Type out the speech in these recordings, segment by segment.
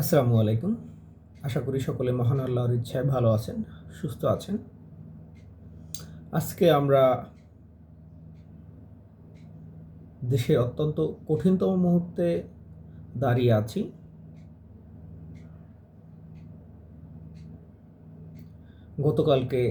আসসালামু আলাইকুম। আশা করি সকলে মহান আল্লাহর ইচ্ছায় ভালো আছেন, সুস্থ আছেন। আজকে আমরা দেশের অত্যন্ত কঠিনতম মুহূর্তে দাঁড়িয়ে আছি। গতকালকে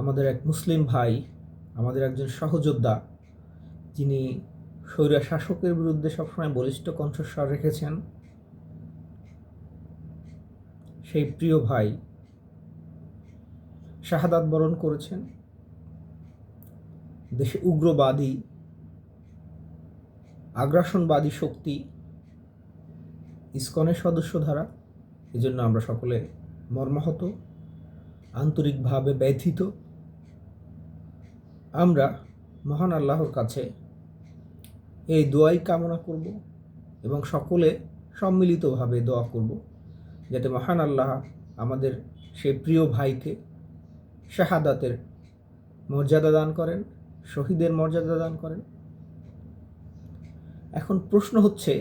আমাদের এক মুসলিম ভাই, আমাদের একজন সহযোদ্ধা, যিনি স্বৈরা শাসকের বিরুদ্ধে সবসময় বলিষ্ঠ কণ্ঠস্বর রেখেছেন। সেই প্রিয় ভাই শাহাদাত বরণ করেছেন। দেশে উগ্রবাদী, আগ্রাসনবাদী শক্তি, ইসকনের সদস্য ধারা এজন্য আমরা সকলে মর্মাহত, আন্তরিকভাবে ব্যথিত। আমরা মহান আল্লাহর কাছে এই দোয়াই কামনা করব এবং সকলে সম্মিলিতভাবে দোয়া করব। যাতে মহান আল্লাহ আমাদের সেই প্রিয় ভাইকে শাহাদাতের মর্যাদা দান করেন, শহীদের মর্যাদা দান করেন। এখন প্রশ্ন হচ্ছে,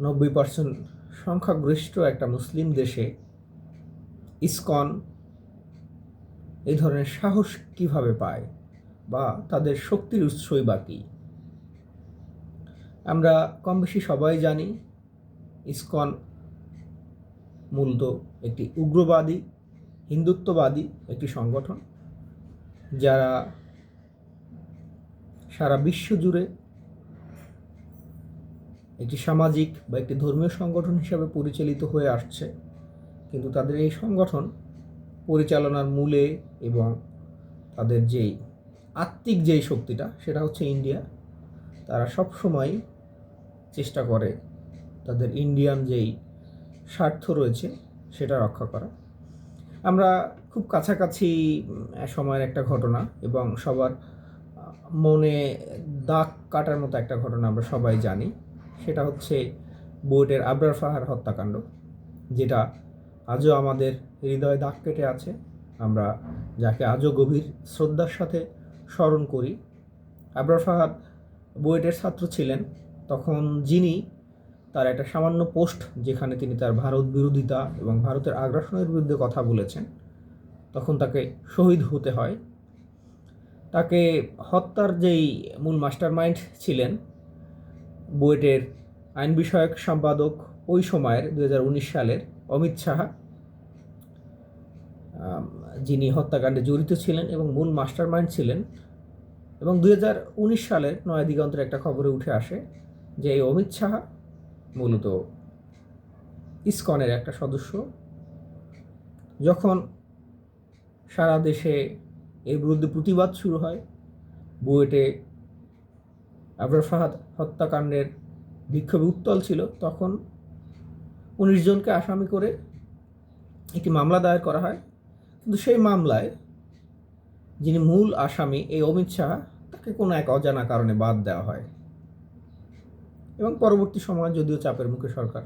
নব্বই পার্সেন্ট সংখ্যাগরিষ্ঠ একটা মুসলিম দেশে ইসকন এই ধরনের সাহস কীভাবে পায় বা তাদের শক্তির উৎসই বা কী? আমরা কম বেশি সবাই জানি, ইসকন মূলত একটি উগ্রবাদী, হিন্দুত্ববাদী একটি সংগঠন, যারা সারা বিশ্ব জুড়ে একটি সামাজিক বা একটি ধর্মীয় সংগঠন হিসাবে পরিচালিত হয়ে আসছে। কিন্তু তাদের এই সংগঠন পরিচালনার মূলে এবং তাদের যেই আত্মিক যেই শক্তিটা, সেটা হচ্ছে ইন্ডিয়া। তারা সব সময় চেষ্টা করে তাদের ইন্ডিয়ান যেই স্বার্থ রয়েছে সেটা রক্ষা করা। আমরা খুব কাছাকাছি সময়ের একটা ঘটনা এবং সবার মনে দাগ কাটার মতো একটা ঘটনা আমরা সবাই জানি। সেটা হচ্ছে বুয়েটের আবরার ফাহার হত্যাকাণ্ড, যেটা আজও আমাদের হৃদয়ে দাগ কেটে আছে। আমরা যাকে আজও গভীর শ্রদ্ধার সাথে স্মরণ করি। আবরার ফাহাদ বুয়েটের ছাত্র ছিলেন, তখন যিনি তার একটা সামান্য পোস্ট যেখানে তিনি তার ভারত বিরোধিতা এবং ভারতের আগ্রাসনের বিরুদ্ধে কথা বলেছেন। তখন তাকে শহীদ হতে হয়। তাকে হত্যার যেই মূল মাস্টার মাইন্ড ছিলেন, বুয়েটের আইন বিষয়ক সম্পাদক ওই সময়ের দু হাজার উনিশ সালের অমিত সাহা যিনি হত্যাকাণ্ডে জড়িত ছিলেন এবং মূল মাস্টার মাইন্ড ছিলেন। এবং দু হাজার উনিশ সালের নয়া দিগন্তের একটা খবরে উঠে আসে যে, এই অমিত সাহা মূলত ইসকনের একটা সদস্য। যখন সারা দেশে এর বিরুদ্ধে প্রতিবাদ শুরু হয়, বুয়েটে আবরার ফাহাদ হত্যাকাণ্ডের বিক্ষোভে উত্তল ছিল, তখন উনিশ জনকে আসামি করে একটি মামলা দায়ের করা হয়। কিন্তু সেই মামলায় যিনি মূল আসামি, এই অমিত শাহ, তাকে কোনো এক অজানা কারণে বাদ দেওয়া হয়। এবং পরবর্তী সময় যদিও চাপের মুখে সরকার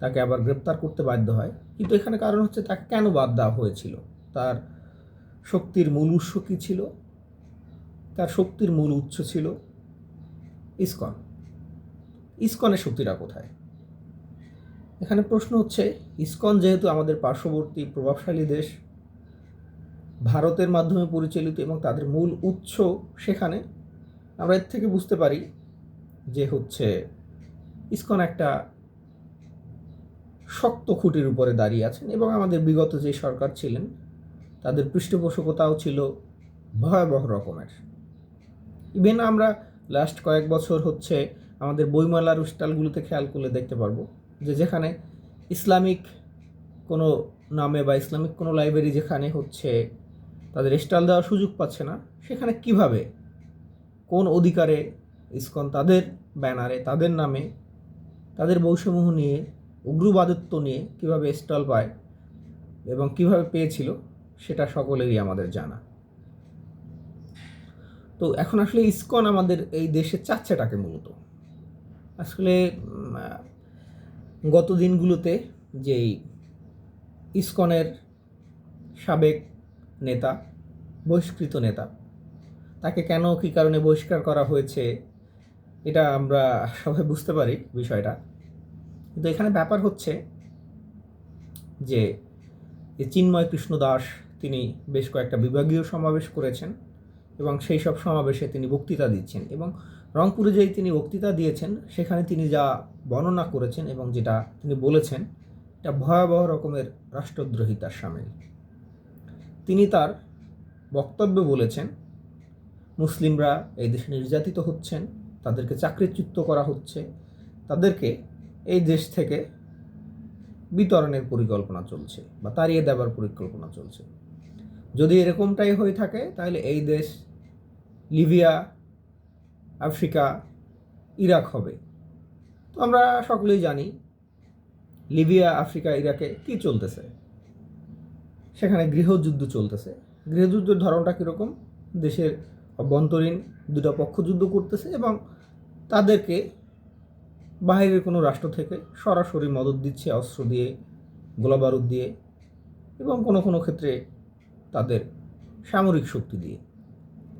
তাকে আবার গ্রেপ্তার করতে বাধ্য হয়, কিন্তু এখানে কারণ হচ্ছে তাকে কেন বাদ দেওয়া হয়েছিল? তার শক্তির মূল উৎস কী ছিল? তার শক্তির মূল উৎস ছিল ইসকন। ইসকনের শক্তিটা কোথায়? এখানে প্রশ্ন হচ্ছে, ইসকন যেহেতু আমাদের পার্শ্ববর্তী প্রভাবশালী দেশ, ভারতের মাধ্যমে পরিচালিত এবং তাদের মূল উৎস সেখানে, আমরা এর থেকে বুঝতে পারি যে হচ্ছে ইসকন একটা শক্ত খুঁটির উপরে দাঁড়িয়ে আছেন এবং আমাদের বিগত যে সরকার ছিলেন, তাদের পৃষ্ঠপোষকতাও ছিল ভয়াবহ রকমের। ইভেন আমরা লাস্ট কয়েক বছর হচ্ছে আমাদের বইমেলার স্টলগুলোতে খেয়াল করলে দেখতে পারব যে যেখানে ইসলামিক কোনো নামে বা ইসলামিক কোনো লাইব্রেরি যেখানে হচ্ছে তাদের স্টল দেওয়ার সুযোগ পাচ্ছে না, সেখানে কীভাবে, কোন অধিকারে ইসকন তাদের ব্যানারে, তাদের নামে, তাদের বৈষম্য নিয়ে, উগ্রবাদত্ব নিয়ে কীভাবে স্টল পায় এবং কীভাবে পেয়েছিল, সেটা সকলেরই আমাদের জানা। তো এখন আসলে ইসকন আমাদের এই দেশে চাচ্ছেটাকে মূলত। আসলে গত দিনগুলোতে যেই ইসকনের সাবেক নেতা, বহিষ্কৃত নেতা, তাকে কেন, কী কারণে বহিষ্কার করা হয়েছে এটা আমরা সবাই বুঝতে পারি বিষয়টা। কিন্তু এখানে ব্যাপার হচ্ছে যে চিন্ময় কৃষ্ণ দাস তিনি বেশ কয়েকটা বিভাগীয় সমাবেশ করেছেন এবং সেই সব সমাবেশে তিনি বক্তৃতা দিচ্ছেন এবং রংপুরে যেই তিনি বক্তৃতা দিয়েছেন, সেখানে তিনি যা বর্ণনা করেছেন এবং যেটা তিনি বলেছেন, এটা ভয়াবহ রকমের রাষ্ট্রদ্রোহিতার সামিল। তিনি তার বক্তব্যে বলেছেন, মুসলিমরা এই দেশে নির্যাতিত হচ্ছেন তাদেরকে চাকরিচ্যুত করা হচ্ছে। তাদেরকে এই দেশ থেকে বিতরণের পরিকল্পনা চলছে বা তাড়িয়ে দেওয়ার পরিকল্পনা চলছে। যদি এরকমটাই হয়ে থাকে, তাহলে এই দেশ লিবিয়া, আফ্রিকা, ইরাক হবে। তো আমরা সকলেই জানি লিবিয়া, আফ্রিকা, ইরাকে কি চলতেছে। সেখানে গৃহযুদ্ধ চলতেছে। গৃহযুদ্ধের ধরনটা কীরকম? দেশের অভ্যন্তরীণ দুটো পক্ষ যুদ্ধ করতেছে এবং তাদেরকে বাইরের কোনো রাষ্ট্র থেকে সরাসরি মদত দিচ্ছে, অস্ত্র দিয়ে, গোলাবারুদ দিয়ে এবং কোনো কোনো ক্ষেত্রে তাদের সামরিক শক্তি দিয়ে।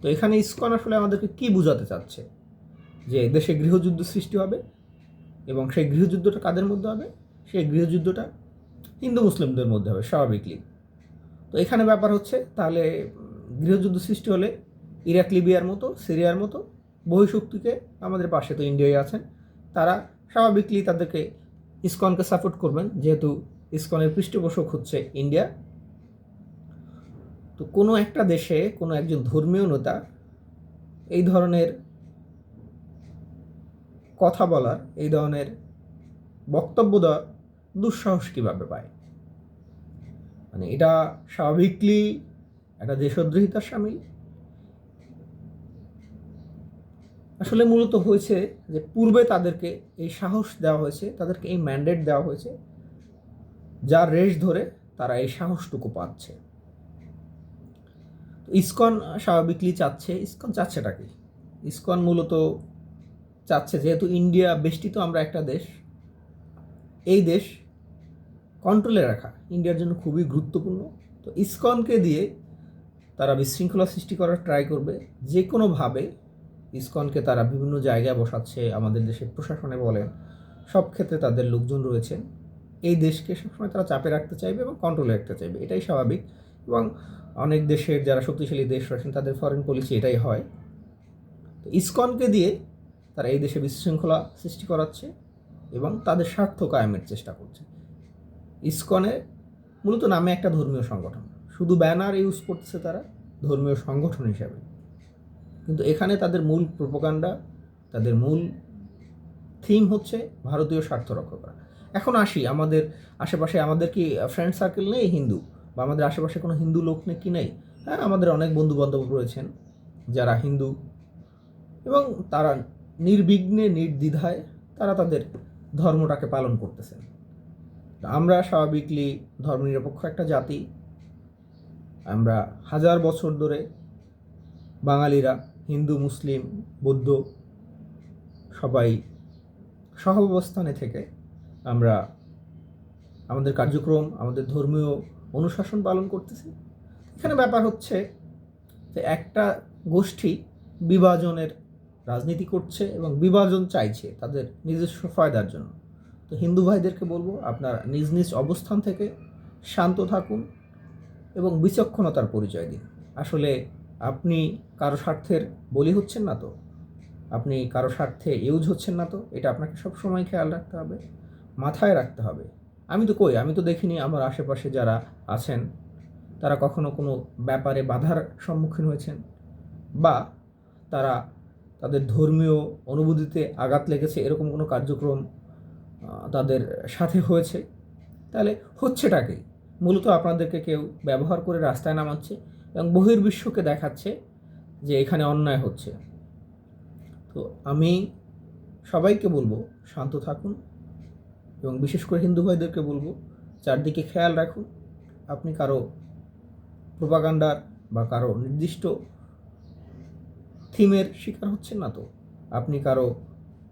তো এখানে ইস্কন আসলে আমাদেরকে কি বোঝাতে চাচ্ছে? যে দেশে গৃহযুদ্ধ সৃষ্টি হবে এবং সেই গৃহযুদ্ধটা কাদের মধ্যে হবে? সেই গৃহযুদ্ধটা হিন্দু মুসলিমদের মধ্যে হবে, স্বাভাবিকলি। তো এখানে ব্যাপার হচ্ছে, তাহলে গৃহযুদ্ধ সৃষ্টি হলে ইরাক লিবিয়ার মতো, সিরিয়ার মতো বহিঃশক্তিকে আমাদের পাশে তো ইন্ডিয়ায় আছেন। তারা স্বাভাবিকলি তাদেরকে ইসকনকে সাপোর্ট করবেন, যেহেতু ইসকনের পৃষ্ঠপোষক হচ্ছে ইন্ডিয়া। তো কোনো একটা দেশে কোনো একজন ধর্মীয় নেতা এই ধরনের কথা বলার, এই ধরনের বক্তব্য দেওয়ার দুঃসাহস কীভাবে পায়? মানে এটা স্বাভাবিকলি একটা দেশদ্রোহিতার সামিল আসলে মূলত হয়েছে যে পূর্বে তাদেরকে এই সাহস দেওয়া হয়েছে, তাদেরকে এই ম্যান্ডেট দেওয়া হয়েছে, যার রেশ ধরে তারা এই সাহসটুকু পাচ্ছে। ইসকন স্বাভাবিকলি চাচ্ছে, ইসকন চাচ্ছেটা কি? ইসকন মূলত চাচ্ছে, যেহেতু ইন্ডিয়া বেষ্টিত আমরা একটা দেশ, এই দেশ কন্ট্রোলে রাখা ইন্ডিয়ার জন্য খুবই গুরুত্বপূর্ণ। তো ইসকনকে দিয়ে তারা বিশৃঙ্খলা সৃষ্টি করার ট্রাই করবে যে কোনোভাবে ইসকনকে তারা বিভিন্ন জায়গায় বসাচ্ছে, আমাদের দেশের প্রশাসনে বলেন। সব ক্ষেত্রে তাদের লোকজন রয়েছেন এই দেশকে সবসময় তারা চাপে রাখতে চাইবে এবং কন্ট্রোলে রাখতে চাইবে। এটাই স্বাভাবিক। এবং অনেক দেশের যারা শক্তিশালী দেশ রয়েছেন, তাদের ফরেন পলিসি এটাই হয়। তো ইসকনকে দিয়ে তারা এই দেশে বিশৃঙ্খলা সৃষ্টি করাচ্ছে এবং তাদের স্বার্থ কায়েমের চেষ্টা করছে। ইসকনের মূলত নামে একটা ধর্মীয় সংগঠন। শুধু ব্যানার ইউজ করছে তারা, ধর্মীয় সংগঠন হিসাবে। কিন্তু এখানে তাদের মূল প্রোপাগান্ডা, তাদের মূল থিম হচ্ছে ভারতীয় স্বার্থ রক্ষা করা। এখন আসি আমাদের আশেপাশে, আমাদের কি ফ্রেন্ড সার্কেল নেই হিন্দু? বা আমাদের আশেপাশে কোনো হিন্দু লোক নেই কি নেই? হ্যাঁ আমাদের অনেক বন্ধু বান্ধব রয়েছেন যারা হিন্দু এবং তারা নির্বিঘ্নে, নির্দ্বিধায় তারা তাদের ধর্মটাকে পালন করতেছেন। আমরা স্বাভাবিকলি ধর্মনিরপেক্ষ একটা জাতি। আমরা হাজার বছর ধরে বাঙালিরা হিন্দু, মুসলিম, বৌদ্ধ সবাই সহাবস্থানে থেকে আমরা আমাদের কার্যক্রম, আমাদের ধর্মীয় অনুশাসন পালন করতেছি। এখানে ব্যাপার হচ্ছে যে একটা গোষ্ঠী বিভাজনের রাজনীতি করছে এবং বিভাজন চাইছে তাদের নিজস্ব ফায়দার জন্য। তো হিন্দু ভাইদেরকে বলব, আপনার নিজ নিজ অবস্থান থেকে শান্ত থাকুন এবং বিচক্ষণতার পরিচয় দিন। আসলে আপনি কারও স্বার্থের বলি হচ্ছেন না তো? আপনি কারও স্বার্থে ইউজ হচ্ছেন না তো? এটা আপনাকে সব সময় খেয়াল রাখতে হবে, মাথায় রাখতে হবে। আমি তো কই, আমি তো দেখিনি আমার আশেপাশে যারা আছেন, তারা কখনো কোনো ব্যাপারে বাধার সম্মুখীন হয়েছেন? বা তারা তাদের ধর্মীয় অনুভূতিতে আঘাত লেগেছে, এরকম কোনো কার্যক্রম তাদের সাথে হয়েছে? তাহলে হচ্ছেটা কি? মূলত আপনাদেরকে কেউ ব্যবহার করে রাস্তায় নামাচ্ছে এবং বহির্বিশ্বকে দেখাচ্ছে যে এখানে অন্যায় হচ্ছে। তো আমি সবাইকে বলব, শান্ত থাকুন এবং বিশেষ করে হিন্দু ভাইদেরকে বলব, চারদিকে খেয়াল রাখুন। আপনি কারও প্রোপাগান্ডার বা কারও নির্দিষ্ট থিমের শিকার হচ্ছেন না তো। আপনি কারও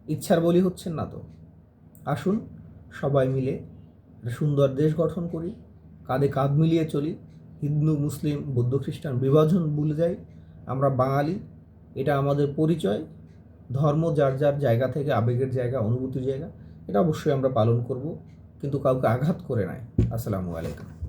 ইচ্ছার বলি হচ্ছেন না তো। আসুন সবাই মিলে সুন্দর দেশ গঠন করি, কাঁধে কাঁধ মিলিয়ে চলি। হিন্দু, মুসলিম, বৌদ্ধ, খ্রিস্টান বিভাজন ভুলে যাই। আমরা বাঙালি, এটা আমাদের পরিচয়। ধর্ম যার যার জায়গা থেকে, আবেগের জায়গা, অনুভূতির জায়গা, এটা অবশ্যই আমরা পালন করব। কিন্তু কাউকে আঘাত করে নাই। আসসালামু আলাইকুম।